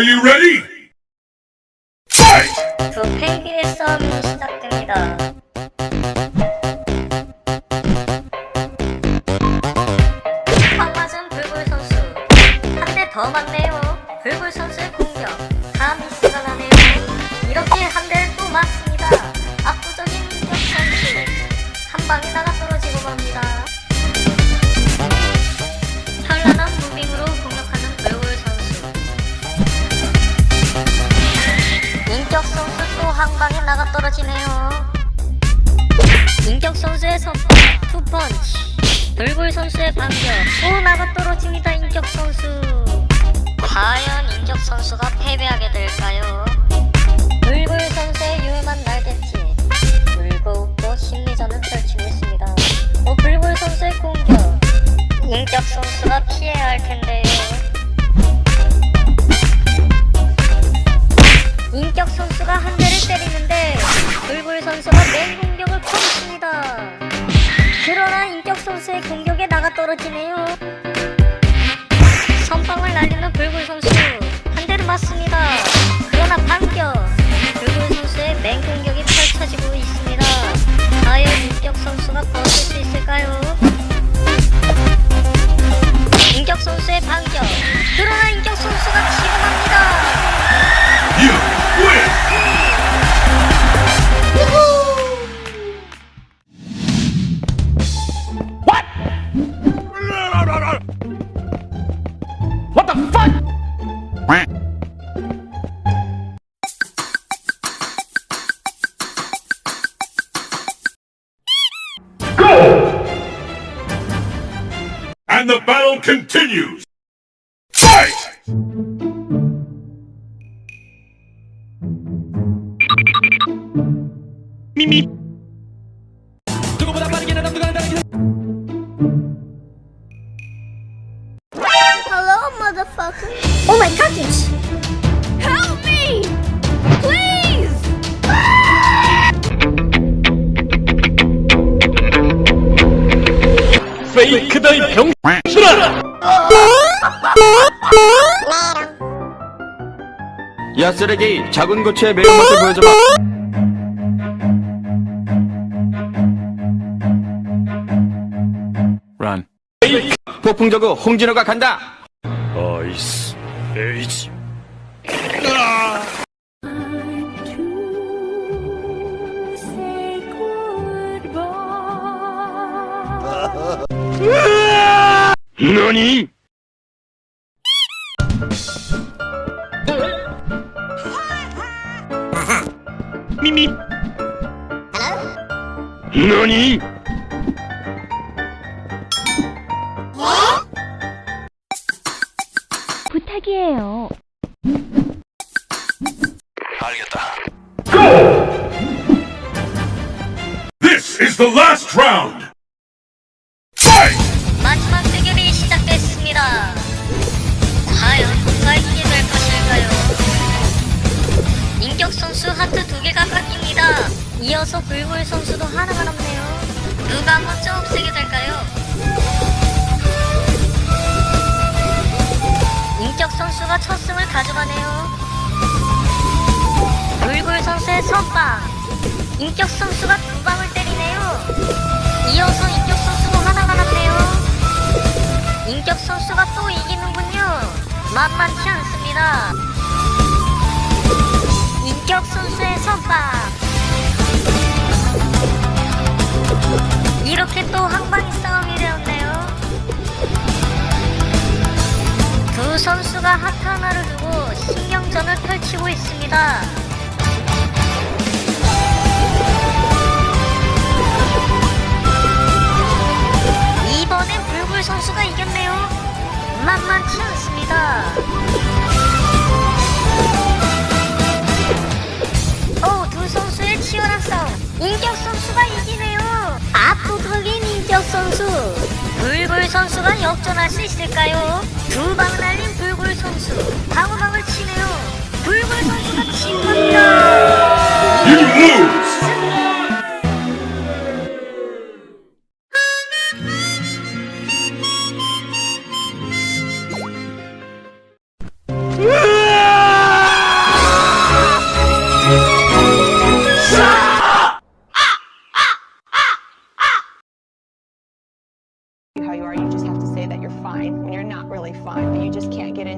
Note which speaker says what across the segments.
Speaker 1: Are you ready? Fight!
Speaker 2: 두 팽기의 싸움이 시작됩니다. 한 맞은 불굴 선수. 한 대 더 맞네요. 불굴 선수의 공격. 한 방에 나가 떨어지네요. 인격 선수의 선방, 투펀치. 돌골 선수의 반격, 또 나가 떨어집니다. 인격 선수. 과연 인격 선수가 패배하게 될까요? 돌골 선수의 유효한 날개치. 선수가 맨 공격을 퍼붓습니다. 그러나 인격 선수의 공격에 나가 떨어지네요.
Speaker 1: and the battle continues! Fight!
Speaker 3: Mimi.
Speaker 2: Hello, motherfucker. Oh my cookies!
Speaker 3: 페이크다 이 병신아. 야 쓰레기 작은 고추의 매운맛을 보여줘봐. 런. 페이크. 폭풍 저그 홍진호가 간다.
Speaker 1: 아이스, 에이지.
Speaker 3: 너니? 미미. 너니?
Speaker 4: 부탁이에요.
Speaker 1: This is the last round!
Speaker 2: 깎입니다. 이어서 불굴 선수도 하나가 남네요. 누가 먼저 없애게 될까요? 인격 선수가 첫 승을 가져가네요. 불굴 선수의 선방. 인격 선수가 두 방을 때리네요. 이어서 인격 선수도 하나가 남네요. 인격 선수가 또 이기는군요. 만만치 않습니다. 인격 선수의 선방. 이렇게 또 한방이 싸움이 되었네요. 두 선수가 하트 하나를 두고 신경전을 펼치고 있습니다. 이번엔 불굴 선수가 이겼네요. 만만치 않습니다. 선수가 역전할 수 있을까요? 두 방 날린 불굴 선수. 방어막을 치네요. 불굴 선수가 친 겁니다.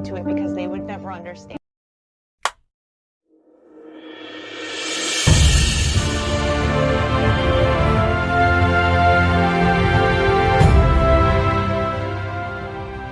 Speaker 1: into it
Speaker 3: because they would never understand.